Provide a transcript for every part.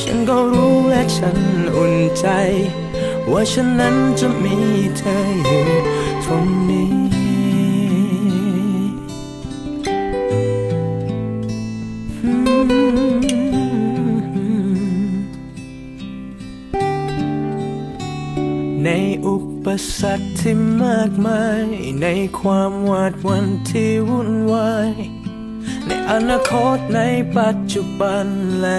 ฉันก็รู้และฉันอุ่นใจ ว่าฉันนั้นจะมีเธออยู่ตรงนี้ในอุปสรรคที่มากมาย ในความหวาดวันที่วุ่นวาย ในอนาคตในปัจจุบันและ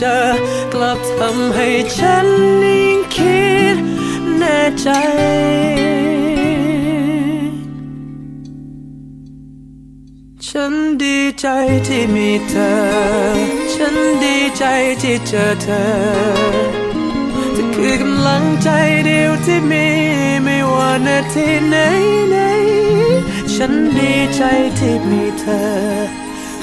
เจอกลับทำให้ฉันยิ่งคิดแน่ใจฉันดีใจที่มีเธอ ฉันดีใจที่เจอเธอเธอคือกำลังใจเดียวที่มีไม่ว่านาทีไหนไหนฉันดีใจที่มีเธอ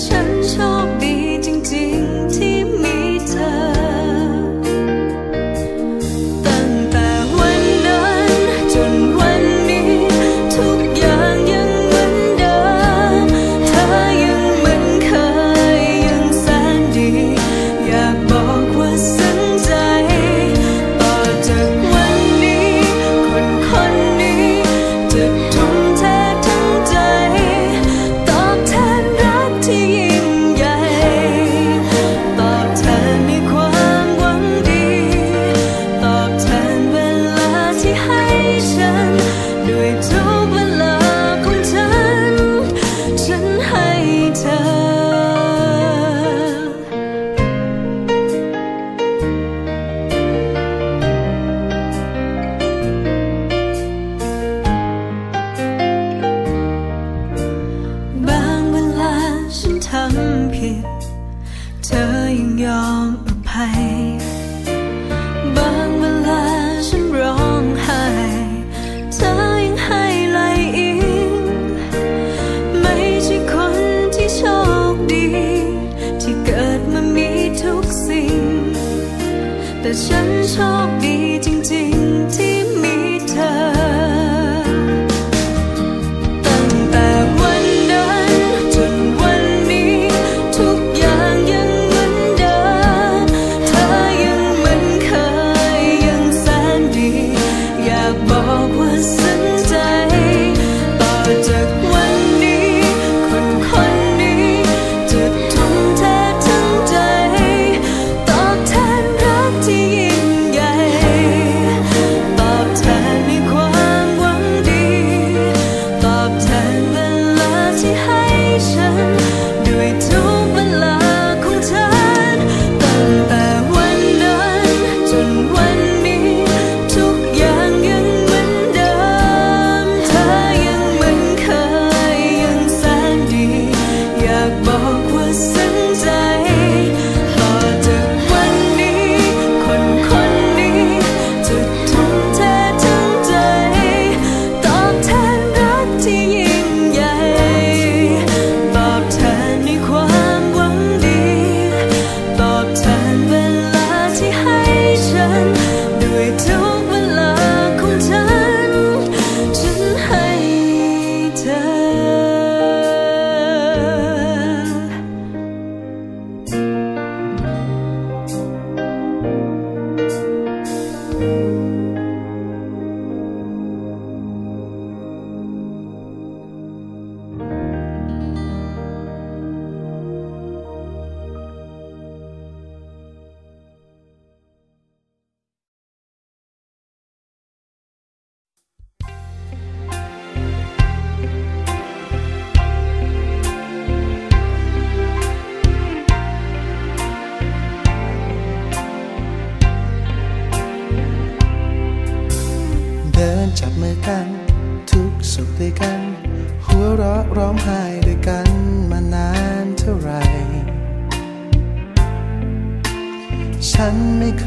春秋。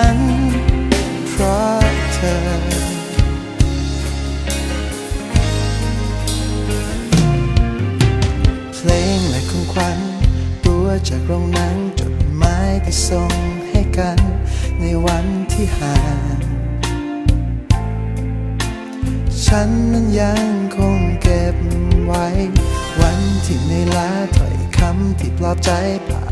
ัน เพราะเธอ เพลงและของขวัญตัวจากโรงนังจดหมายที่ส่งให้กัน ในวันที่ห่างฉันนั้นยังคงเก็บไว้ วันที่ไม่ลาถ้อยคำที่ปลอบใจผ่า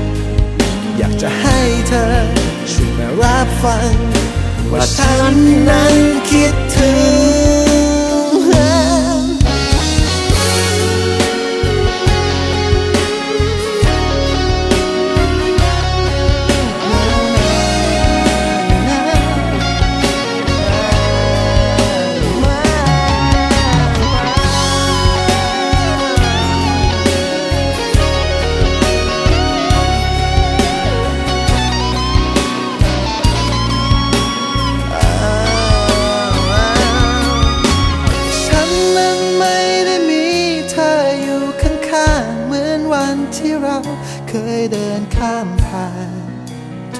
ากจะให้เธอ ช่วยมารับฟัง ว่าฉันนั้นคิดถึง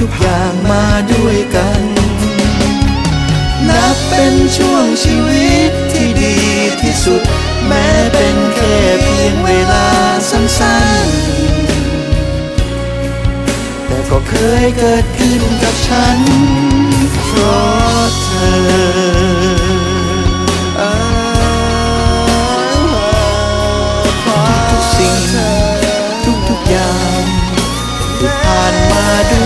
ทุกๆอย่างมาด้วยกัน นับเป็นช่วงชีวิตที่ดีที่สุด แม้เป็นแค่เพียงเวลาสั้นๆ แต่ก็เคยเกิดขึ้นกับฉัน เพราะเธอทุกๆสิ่งทุกๆอย่างที่ผ่านมาด้วย